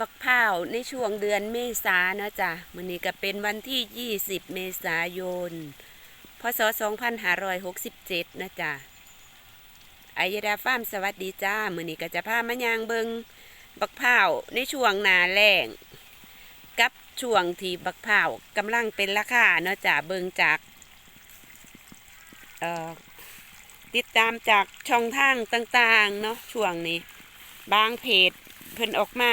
บักพร้าวในช่วงเดือนเมษาเนาะจ้ะมื้อนี้ก็เป็นวันที่ 20 เมษายน พศ 2567 นะจ้ะอายดาฟามสวัสดีจ้ามือนี้ก็จะพามายางเบิงบักพร้าวในช่วงนาแล้งกับช่วงที่บักพร้าวกำลังเป็นราคาเนาะจ้ะเบิงจากเอ่อติดตามจากช่องทางต่างๆ เนาะช่วงนี้ บางเพจเพิ่นออกมา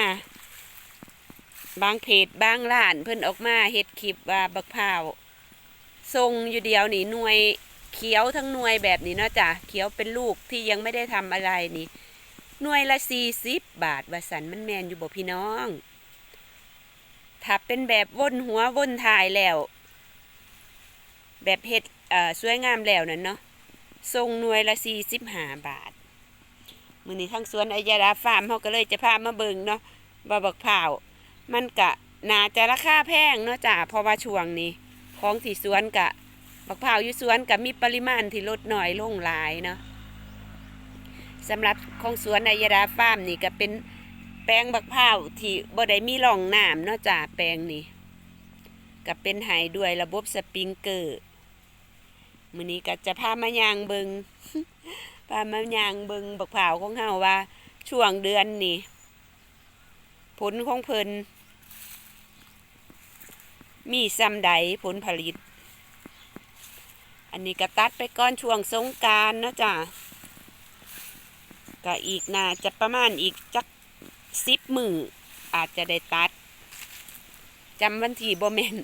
บางเพจบางร้านเพิ่นออกมาเฮ็ดคลิปว่าบักพร้าวทรงอยู่เดียวนี่หน่วยเขียวทั้งหน่วยแบบนี้เนาะจ้ะเขียวเป็นลูกที่ยังไม่ได้ทำอะไรนี่หน่วยละสี่สิบบาทว่าสันมันแมนอยู่บ่พี่น้อง ถ้าเป็นแบบวนหัววนถ่ายแล้ว แบบเฮ็ดสวยงามแล้วนั่นเนาะทรงหน่วยละสี่สิบห้าบาทมือนี้ทั้งสวนอายาดาฟาร์มเขาก็เลยจะพามาเบิงเนาะว่าบักพร้าว มันกะนาจะราคาแพงเนาะจ้ะเพราะว่าช่วงนี้ ของที่สวนกะบักพร้าวอยู่สวนกะมีปริมาณที่ลดน้อยลงหลายเนาะสำหรับของสวนอายดาฟาร์มนี่ก็เป็นแปลงบักพร้าวที่บ่ได้มีร่องน้ำเนาะจ้ะแปลงนี้ก็เป็นไห้ด้วยระบบสปริงเกอร์มื้อนี้ก็จะพามายางเบิงพามายางเบิงบักพร้าวของเฮาว่าช่วงเดือนนี่ผลของเพิ่น มีซ้ำใดผลผลิต อันนี้ก็ตัดไปก่อนช่วงสงการนะจ้ะก็อีกน่าจะประมาณอีกจักสิบมืออาจจะได้ตัดจำวันที่บ่แม่น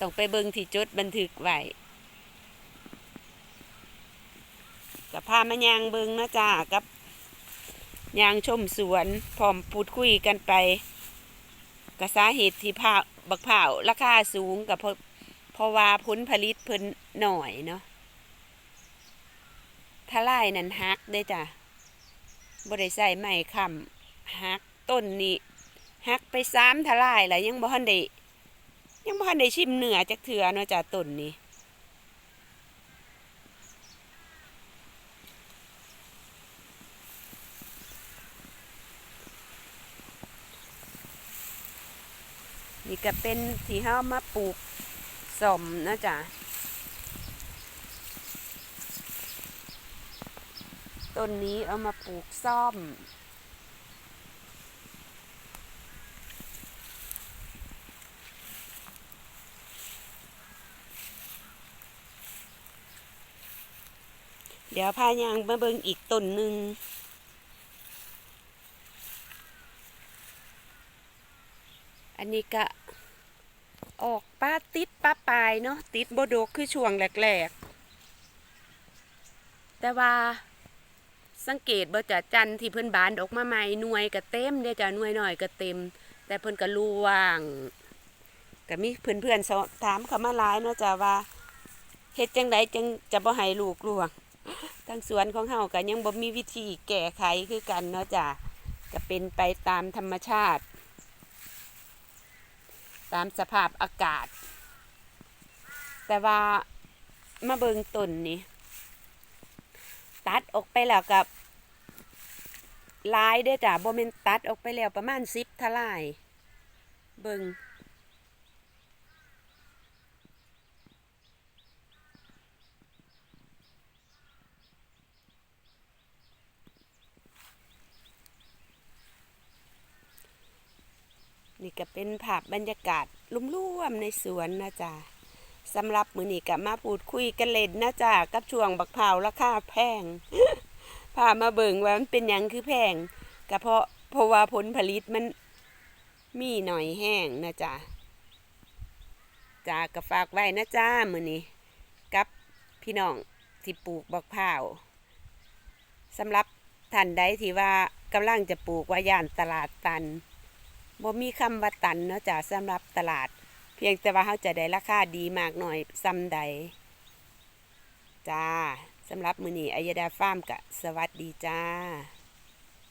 ต้องไปเบิ่งที่จดบันทึกไว้กับพามายางเบิงนะจ้ากับยางชมสวนพร้อมพูดคุยกันไป กับสาเหตุที่ผ้าบักเผาราคาสูงกับเพราะเพราะว่าผลผลิตเพิ่นหน่อยเนาะถลายนั่นฮักได้จ้ะบริใส่ไม่คำฮักต้นนี้ฮักไปซ้ำทลายแล้วยังบ่ทันได้ยังบ่ทันได้ชิมเนื้อจากเถื่อเนาะจ้ะต้นนี้ นี่ก็เป็นที่เฮามาปลูกสมนะจ๊ะต้นนี้เอามาปลูกซ่อม เดี๋ยวพายางมาเบิ่งอีกต้นหนึ่ง อันนี้ก็ออกป้าติดป้าปลายเนาะติดโบโดกคือช่วงแรกๆ แต่ว่าสังเกตบ่จะจันที่เพิ่อนบานออกมาใหม่หน่วยก็เต็มเด้อจ้ะหน่วยหน่อยก็เต็ม แต่เพิ่อนก็รู้ว่างก็มีเพื่อนๆสอบถามเขามาหลายเนาะจ้ะว่าเฮ็ดจังไดจังจะบ่ให้ลูกลวงทางสวนของเฮาก็ยังบ่มีวิธีแก้ไขคือกันเนาะจ้ะก็เป็นไปตามธรรมชาติ ตามสภาพอากาศ แต่ว่ามาเบิงต้นนี่ตัดออกไปแล้วกับลายได้อจ้ะโบเมนตัดออกไปแล้วประมาณสิบทลาย เบิง นี่ก็เป็นภาพบรรยากาศลุ่มๆในสวนนะจ๊ะสำหรับมือนี้ก็มาพูดคุยกันเล่นนะจ๊ะกับช่วงบักเผาราคาแพงพามาเบิ่งว่ามันเป็นยังคือแพงก็เพราะเพราะว่าผลผลิตมันมีหน่อยแห้งนะจ๊ะจ้าก็ฝากไว้นะจ้ามือนี้กับพี่น้องที่ปลูกบักเผาสำหรับท่านใดที่ว่ากำลังจะปลูกว่าย่านตลาดตัน บ่มีคำว่าตันเนาะจ้ะสำหรับตลาด เพียงแต่ว่าเขาจะได้ราคาดีมากหน่อยซ้ำใด จ้าสำหรับมือนี้อายดาฟาร์มกะ สวัสดีจ้า